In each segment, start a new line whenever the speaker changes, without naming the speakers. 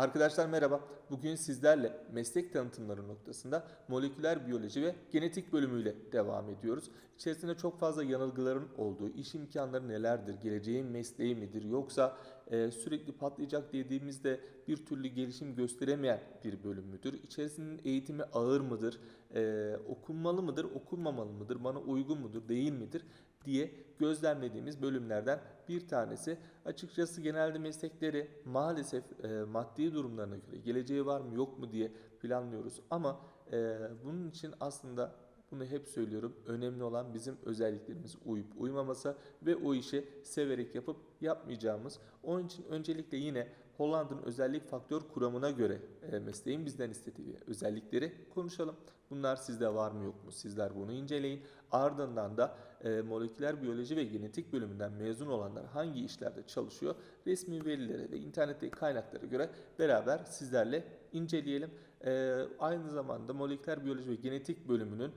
Arkadaşlar merhaba. Bugün sizlerle meslek tanıtımları noktasında moleküler biyoloji ve genetik bölümüyle devam ediyoruz. İçerisinde çok fazla yanılgıların olduğu, iş imkanları nelerdir, geleceğin mesleği midir yoksa e, sürekli patlayacak dediğimizde bir türlü gelişim gösteremeyen bir bölüm müdür? İçerisinin eğitimi ağır mıdır, e, okunmalı mıdır, okunmamalı mıdır, bana uygun mudur, değil midir diye gözlemlediğimiz bölümlerden bir tanesi. Açıkçası genelde meslekleri maalesef e, maddi durumlarına göre geleceği var mı yok mu diye planlıyoruz. Ama e, bunun için aslında bunu hep söylüyorum. Önemli olan bizim özelliklerimiz uyup uymaması ve o işi severek yapıp yapmayacağımız. Onun için öncelikle yine Hollanda'nın özellik faktör kuramına göre e, mesleğin bizden istediği özellikleri konuşalım. Bunlar sizde var mı yok mu? Sizler bunu inceleyin. Ardından da e, moleküler biyoloji ve genetik bölümünden mezun olanlar hangi işlerde çalışıyor? Resmi verilere ve internetteki kaynaklara göre beraber sizlerle inceleyelim. E, aynı zamanda moleküler biyoloji ve genetik bölümünün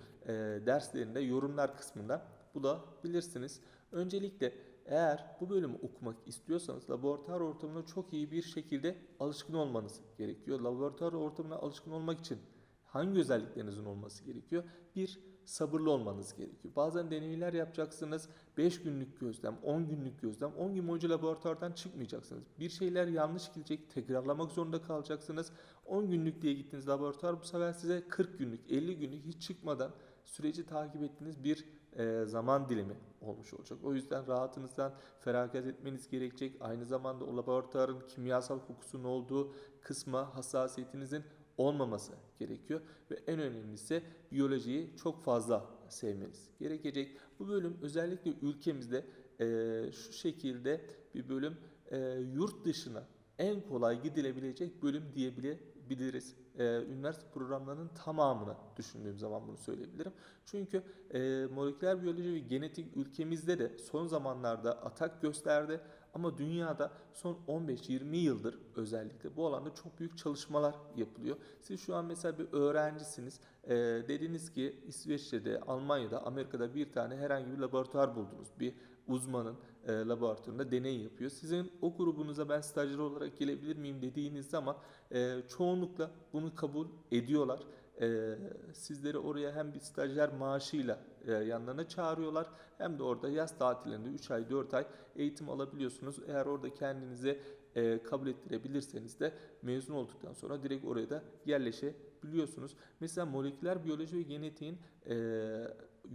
derslerinde yorumlar kısmında bulabilirsiniz. Öncelikle eğer bu bölümü okumak istiyorsanız laboratuvar ortamına çok iyi bir şekilde alışkın olmanız gerekiyor. Laboratuvar ortamına alışkın olmak için hangi özelliklerinizin olması gerekiyor? Bir, sabırlı olmanız gerekiyor. Bazen deneyler yapacaksınız. 5 günlük gözlem, 10 günlük gözlem, 10 gün boyunca laboratuvardan çıkmayacaksınız. Bir şeyler yanlış gidecek, tekrarlamak zorunda kalacaksınız. 10 günlük diye gittiğiniz laboratuvar bu sefer size 40 günlük, 50 günlük hiç çıkmadan süreci takip ettiğiniz bir e, zaman dilimi olmuş olacak. O yüzden rahatınızdan feragat etmeniz gerekecek. Aynı zamanda o laboratuvarın kimyasal kokusunun olduğu kısma hassasiyetinizin olmaması gerekiyor ve en önemlisi biyolojiyi çok fazla sevmeniz gerekecek. Bu bölüm özellikle ülkemizde e, şu şekilde bir bölüm e, yurt dışına en kolay gidilebilecek bölüm diyebiliriz. E, üniversite programlarının tamamını düşündüğüm zaman bunu söyleyebilirim. Çünkü e, moleküler biyoloji ve genetik ülkemizde de son zamanlarda atak gösterdi. Ama dünyada son 15-20 yıldır özellikle bu alanda çok büyük çalışmalar yapılıyor. Siz şu an mesela bir öğrencisiniz. Ee, dediniz ki İsveç'te, Almanya'da, Amerika'da bir tane herhangi bir laboratuvar buldunuz. Bir uzmanın e, laboratuvarında deney yapıyor. Sizin o grubunuza ben stajyer olarak gelebilir miyim dediğiniz zaman e, çoğunlukla bunu kabul ediyorlar e, sizleri oraya hem bir stajyer maaşıyla e, yanlarına çağırıyorlar hem de orada yaz tatilinde 3 ay 4 ay eğitim alabiliyorsunuz. Eğer orada kendinizi e, kabul ettirebilirseniz de mezun olduktan sonra direkt oraya da yerleşebiliyorsunuz. Mesela moleküler biyoloji ve genetiğin e,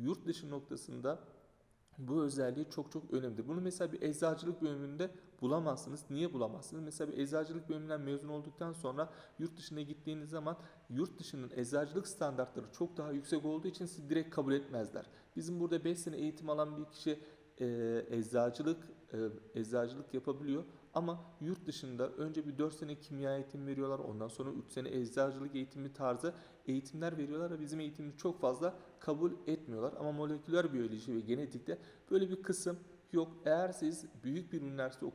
yurt dışı noktasında bu özelliği çok çok önemli. Bunu mesela bir eczacılık bölümünde bulamazsınız. Niye bulamazsınız? Mesela bir eczacılık bölümünden mezun olduktan sonra yurt dışına gittiğiniz zaman yurt dışının eczacılık standartları çok daha yüksek olduğu için sizi direkt kabul etmezler. Bizim burada 5 sene eğitim alan bir kişi eczacılık eczacılık yapabiliyor ama yurt dışında önce bir 4 sene kimya eğitimi veriyorlar. Ondan sonra 3 sene eczacılık eğitimi tarzı eğitimler veriyorlar ve bizim eğitimimizi çok fazla kabul etmiyorlar. Ama moleküler biyoloji ve genetikte böyle bir kısım yok. Eğer siz büyük bir üniversite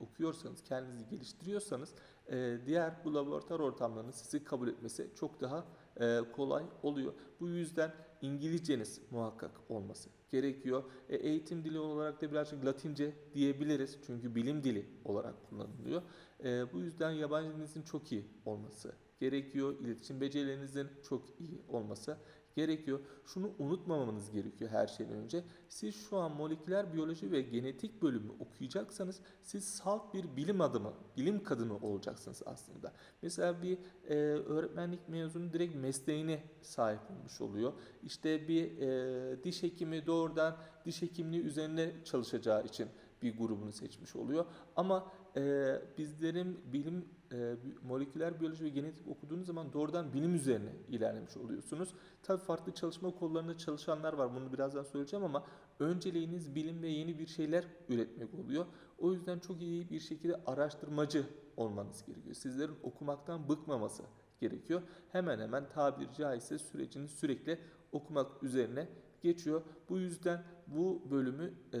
okuyorsanız, kendinizi geliştiriyorsanız e, diğer bu laboratuvar ortamlarının sizi kabul etmesi çok daha e, kolay oluyor. Bu yüzden İngilizceniz muhakkak olması gerekiyor. E, eğitim dili olarak da birazcık Latince diyebiliriz. Çünkü bilim dili olarak kullanılıyor. E, bu yüzden yabancı dilinizin çok iyi olması gerekiyor. İletişim becerilerinizin çok iyi olması gerekiyor. Şunu unutmamanız gerekiyor her şeyden önce. Siz şu an moleküler biyoloji ve genetik bölümü okuyacaksanız siz salt bir bilim adamı, bilim kadını olacaksınız aslında. Mesela bir e, öğretmenlik mezunu direkt mesleğine sahip olmuş oluyor. İşte bir e, diş hekimi doğrudan diş hekimliği üzerine çalışacağı için bir grubunu seçmiş oluyor. Ama e, bizlerin bilim e, moleküler biyoloji ve genetik okuduğunuz zaman doğrudan bilim üzerine ilerlemiş oluyorsunuz. Tabii farklı çalışma kollarında çalışanlar var. Bunu birazdan söyleyeceğim ama önceliğiniz bilim ve yeni bir şeyler üretmek oluyor. O yüzden çok iyi bir şekilde araştırmacı olmanız gerekiyor. Sizlerin okumaktan bıkmaması gerekiyor. Hemen hemen tabiri caizse sürecini sürekli okumak üzerine geçiyor. Bu yüzden bu bölümü e,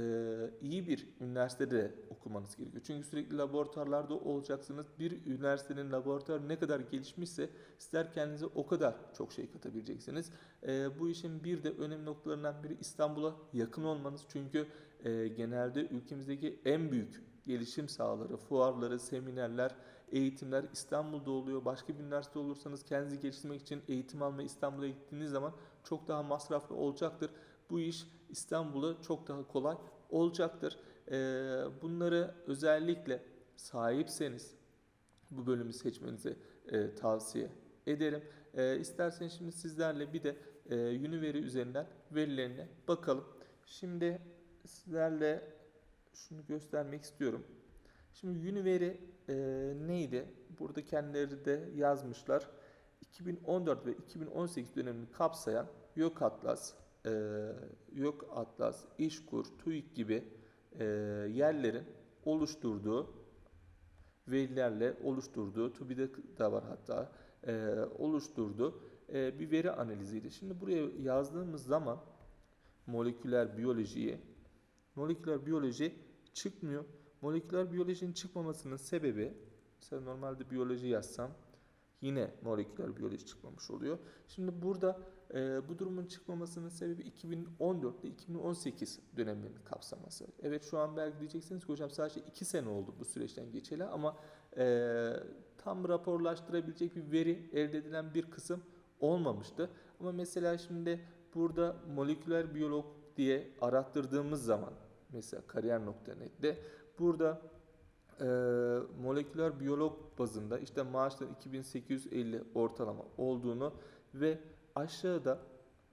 iyi bir üniversitede de okumanız gerekiyor. Çünkü sürekli laboratuvarlarda olacaksınız. Bir üniversitenin laboratuvarı ne kadar gelişmişse sizler kendinize o kadar çok şey katabileceksiniz. E, bu işin bir de önemli noktalarından biri İstanbul'a yakın olmanız. Çünkü e, genelde ülkemizdeki en büyük gelişim sahaları, fuarları, seminerler, eğitimler İstanbul'da oluyor. Başka bir üniversite olursanız kendinizi geliştirmek için eğitim almaya İstanbul'a gittiğiniz zaman çok daha masraflı olacaktır. Bu iş İstanbul'a çok daha kolay olacaktır. Ee, bunları özellikle sahipseniz bu bölümü seçmenizi e, tavsiye ederim. E, isterseniz şimdi sizlerle bir de e, Univeri üzerinden verilerine bakalım. Şimdi sizlerle şunu göstermek istiyorum. Şimdi Univeri e, neydi? Burada kendileri de yazmışlar. 2014 ve 2018 dönemini kapsayan Yok Atlas, e, Yok Atlas, İşkur, TÜİK gibi e, yerlerin oluşturduğu verilerle oluşturduğu, TÜBİ'de de var hatta, e, oluşturduğu e, bir veri analiziydi. Şimdi buraya yazdığımız zaman moleküler biyolojiyi, moleküler biyoloji çıkmıyor. Moleküler biyolojinin çıkmamasının sebebi, mesela normalde biyoloji yazsam yine moleküler biyoloji çıkmamış oluyor. Şimdi burada e, bu durumun çıkmamasının sebebi 2014 ile 2018 dönemlerini kapsaması. Evet şu an belki diyeceksiniz ki hocam sadece 2 sene oldu bu süreçten geçeli ama e, tam raporlaştırabilecek bir veri elde edilen bir kısım olmamıştı. Ama mesela şimdi burada moleküler biyolog diye arattırdığımız zaman mesela kariyer.net'te burada e, moleküler biyolog bazında işte maaşların 2850 ortalama olduğunu ve aşağıda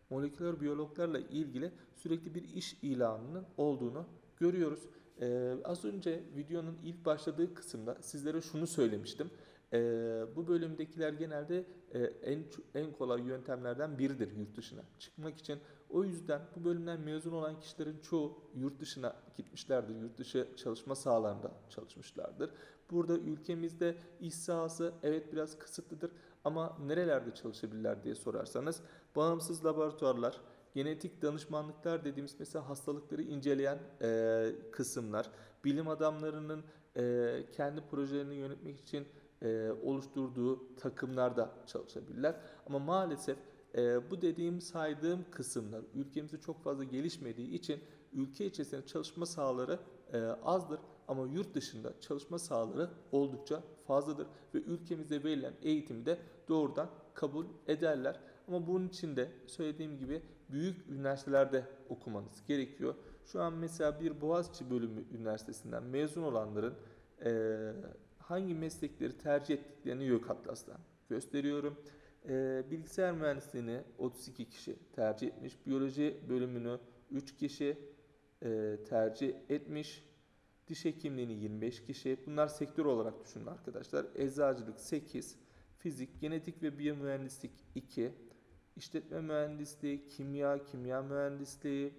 moleküler biyologlarla ilgili sürekli bir iş ilanının olduğunu görüyoruz. Ee, az önce videonun ilk başladığı kısımda sizlere şunu söylemiştim. Ee, bu bölümdekiler genelde e, en en kolay yöntemlerden biridir yurt dışına çıkmak için. O yüzden bu bölümden mezun olan kişilerin çoğu yurt dışına gitmişlerdir. Yurt dışı çalışma sahalarında çalışmışlardır. Burada ülkemizde iş sahası evet biraz kısıtlıdır ama nerelerde çalışabilirler diye sorarsanız bağımsız laboratuvarlar, genetik danışmanlıklar dediğimiz mesela hastalıkları inceleyen e, kısımlar, bilim adamlarının e, kendi projelerini yönetmek için e, oluşturduğu takımlarda çalışabilirler. Ama maalesef e, bu dediğim saydığım kısımlar ülkemizde çok fazla gelişmediği için ülke içerisinde çalışma sahaları e, azdır ama yurt dışında çalışma sahaları oldukça fazladır ve ülkemizde verilen eğitimi de doğrudan kabul ederler. Ama bunun için de söylediğim gibi büyük üniversitelerde okumanız gerekiyor. Şu an mesela bir Boğaziçi bölümü üniversitesinden mezun olanların e, hangi meslekleri tercih ettiklerini YÖK Atlas'tan gösteriyorum. E, bilgisayar mühendisliğini 32 kişi tercih etmiş. Biyoloji bölümünü 3 kişi e, tercih etmiş. Diş hekimliğini 25 kişi. Bunlar sektör olarak düşünün arkadaşlar. Eczacılık 8, fizik, genetik ve biyomühendislik 2, işletme mühendisliği, kimya, kimya mühendisliği,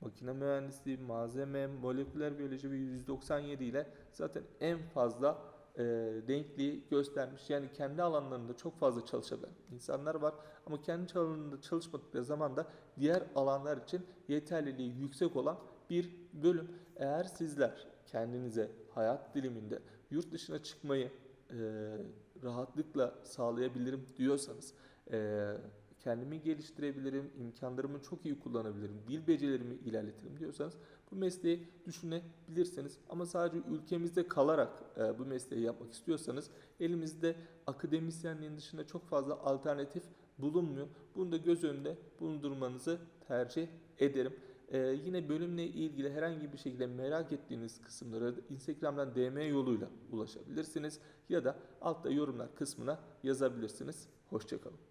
makine mühendisliği, malzeme, moleküler biyoloji ve 197 ile zaten en fazla e, denkliği göstermiş. Yani kendi alanlarında çok fazla çalışabilen insanlar var ama kendi alanında çalışmadıkları zaman da diğer alanlar için yeterliliği yüksek olan bir bölüm. Eğer sizler kendinize hayat diliminde yurt dışına çıkmayı e, rahatlıkla sağlayabilirim diyorsanız, e, kendimi geliştirebilirim, imkanlarımı çok iyi kullanabilirim, dil becerilerimi ilerletirim diyorsanız bu mesleği düşünebilirsiniz. Ama sadece ülkemizde kalarak e, bu mesleği yapmak istiyorsanız elimizde akademisyenliğin dışında çok fazla alternatif bulunmuyor. Bunu da göz önünde bulundurmanızı tercih ederim. Ee, yine bölümle ilgili herhangi bir şekilde merak ettiğiniz kısımlara Instagram'dan DM yoluyla ulaşabilirsiniz ya da altta yorumlar kısmına yazabilirsiniz. Hoşçakalın.